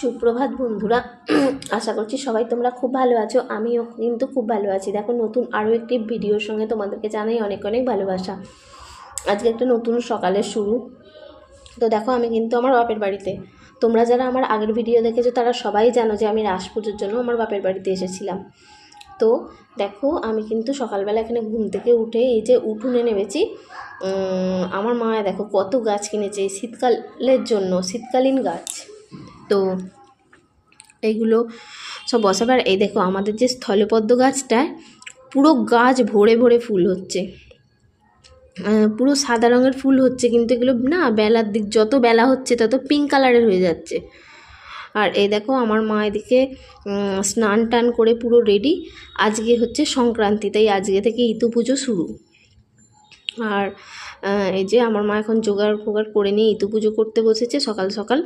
সুপ্রভাত বন্ধুরা, আশা করছি সবাই তোমরা খুব ভালো আছো, আমিও কিন্তু খুব ভালো আছি। দেখো, নতুন আরও একটি ভিডিওর সঙ্গে তোমাদেরকে জানাই অনেক অনেক ভালোবাসা। আজকে একটা নতুন সকালের শুরু। তো দেখো, আমি কিন্তু আমার বাপের বাড়িতে। তোমরা যারা আমার আগের ভিডিও দেখেছ, তারা সবাই জানো যে আমি রাস পুজোর জন্য আমার বাপের বাড়িতে এসেছিলাম। তো দেখো, আমি কিন্তু সকালবেলা এখানে ঘুম থেকে উঠে এই যে উঠোনে নেমেছি আমার মা দেখো কত গাছ কিনেছে এই শীতকালের জন্য, শীতকালীন গাছ। তো এইগুলো সব বসাবার এই দেখো আমাদের যে স্থলপদ্ম গাছটায় পুরো গাছ ভরে ভরে ফুল হচ্ছে। পুরো সাদা রঙের ফুল হচ্ছে, কিন্তু এগুলো না বেলার দিক, যত বেলা হচ্ছে তত পিঙ্ক কালারের হয়ে যাচ্ছে। আর এই দেখো আমার মা এদিকে স্নান টান করে পুরো রেডি আজকে হচ্ছে সংক্রান্তি, তাই আজকে থেকে ইতু পুজো শুরু। আর এই যে আমার মা এখন জোগাড় ফোগাড় করে নিয়ে ইতু পুজো করতে বসেছে সকাল সকাল।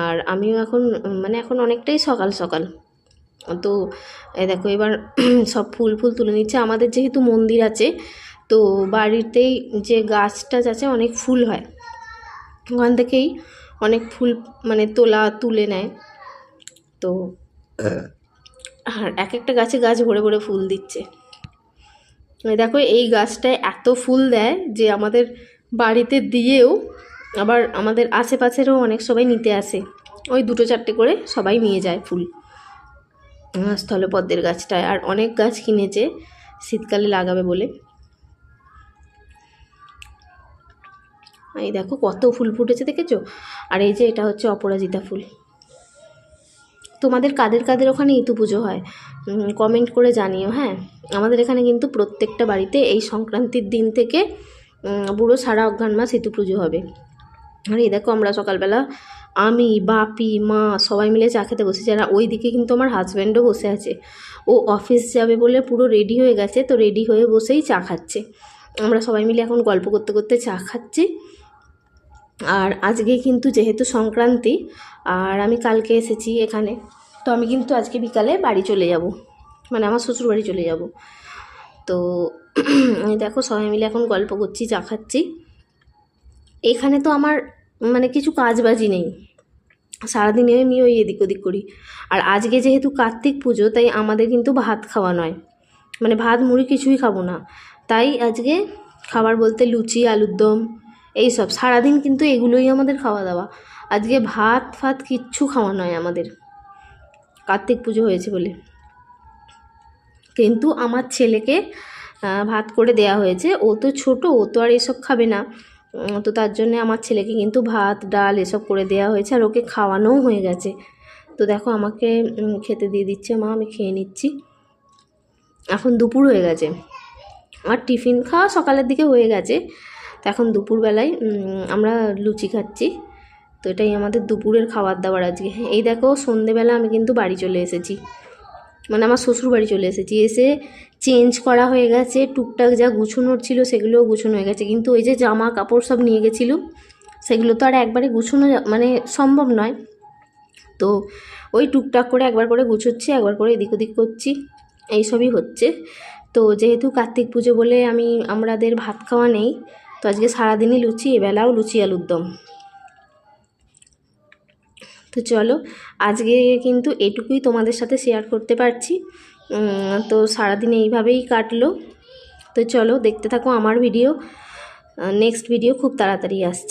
আর আমিও এখন মানে এখন অনেকটাই সকাল সকাল। তো দেখো এবার সব ফুল ফুল তুলে নিচ্ছে। আমাদের যেহেতু মন্দির আছে, তো বাড়িতেই যে গাছ টাছ আছে অনেক ফুল হয়। ওখান থেকেই অনেক ফুল মানে তোলা, তুলে নেয়। তো, আর এক একটা গাছে গাছ ভরে ভরে ফুল দিচ্ছে। দেখো এই গাছটায় এত ফুল দেয় যে আমাদের বাড়িতে দিয়েও আবার আমাদের আশেপাশেরও অনেক সবাই নিতে আসে। ওই দুটো চারটে করে সবাই নিয়ে যায় ফুল। স্থলপদ্মের গাছটায়। আর অনেক গাছ কিনেছে, শীতকালে লাগাবে বলে। এই দেখো কত ফুল ফুটেছে, দেখেছ? আর এই যে এটা হচ্ছে অপরাজিতা ফুল। তোমাদের কাদের কাদের ওখানে ইতু পুজো হয়? কমেন্ট করে জানিও হ্যাঁ? আমাদের এখানে কিন্তু প্রত্যেকটা বাড়িতে এই সংক্রান্তির দিন থেকে বুড়ো সারা অজ্ঞান মাস ইতু পুজো হবে। আর এই দেখো আমরা সকালবেলা, আমি, বাপি, মা সবাই মিলে চা খেতে বসেছি। আর ওই দিকে কিন্তু আমার হাজব্যান্ডও বসে আছে। ও অফিস যাবে বলে পুরো রেডি হয়ে গেছে, তো রেডি হয়ে বসেই চা খাচ্ছে। আমরা সবাই মিলে এখন গল্প করতে করতে চা খাচ্ছি। আর আজকে কিন্তু যেহেতু সংক্রান্তি, আর আমি কালকে এসেছি এখানে। তো আমি কিন্তু আজকে বিকালে বাড়ি চলে যাব। মানে আমার শ্বশুর বাড়ি চলে যাব। তো দেখো সবাই মিলে এখন গল্প করছি, চা খাচ্ছি। এখানে তো আমার মানে কিছু কাজ বাজি নেই। সারাদিনে আমি ওই এদিক ওদিক করি। আর আজকে যেহেতু কার্তিক পুজো, তাই আমাদের কিন্তু ভাত খাওয়া নয়। মানে ভাত, মুড়ি কিছুই খাব না। তাই আজকে খাবার বলতে লুচি, আলুর দম, এই সব। সারাদিন কিন্তু এগুলোই আমাদের খাওয়া দাওয়া। আজকে ভাত, ফাত কিচ্ছু খাওয়া নয় আমাদের। কার্তিক পুজো হয়েছে বলে। কিন্তু আমার ছেলেকে ভাত করে দেয়া হয়েছে। ও তো ছোট, ও তো আর এসব খাবে না। তো তার জন্য আমার ছেলেকে কিন্তু ভাত, ডাল এসব করে দেওয়া হয়েছে আর ওকে খাওয়ানোও হয়ে গেছে। তো দেখো আমাকে খেতে দিয়ে দিচ্ছে মা, আমি খেয়ে নিচ্ছি। এখন দুপুর হয়ে গেছে। আর টিফিন খাওয়া সকালের দিকে হয়ে গেছে। তো এখন দুপুরবেলায় আমরা লুচি খাচ্ছি। তো এটাই আমাদের দুপুরের খাবার দাবার আজকে। এই দেখো, সন্ধেবেলা আমি কিন্তু বাড়ি চলে এসেছি। মানে আমার শ্বশুর বাড়ি চলে এসেছি। এসে চেঞ্জ করা হয়ে গেছে, টুকটাক যা গুছোনোর ছিল সেগুলোও গুছোনো হয়ে গেছে। কিন্তু ওই যে জামা কাপড় সব নিয়ে গেছিল, সেগুলো তো আর একবারে গুছোনো মানে সম্ভব নয়। তো ওই টুকটাক করে একবার করে গুছোচ্ছি, একবার করে এদিক ওদিক করছি। এইসবই হচ্ছে। তো যেহেতু কার্তিক পুজো বলে আমি, আমাদের ভাত খাওয়া নেই, তো আজকে সারাদিনই লুচি, এবেলাও লুচি আলুর দম তো চলো, আজকে কিন্তু এটুকুই তোমাদের সাথে শেয়ার করতে পারছি। তো সারাদিন এইভাবেই কাটলো। তো চলো, দেখতে থাকো আমার ভিডিও নেক্সট ভিডিও খুব তাড়াতাড়ি আসছে।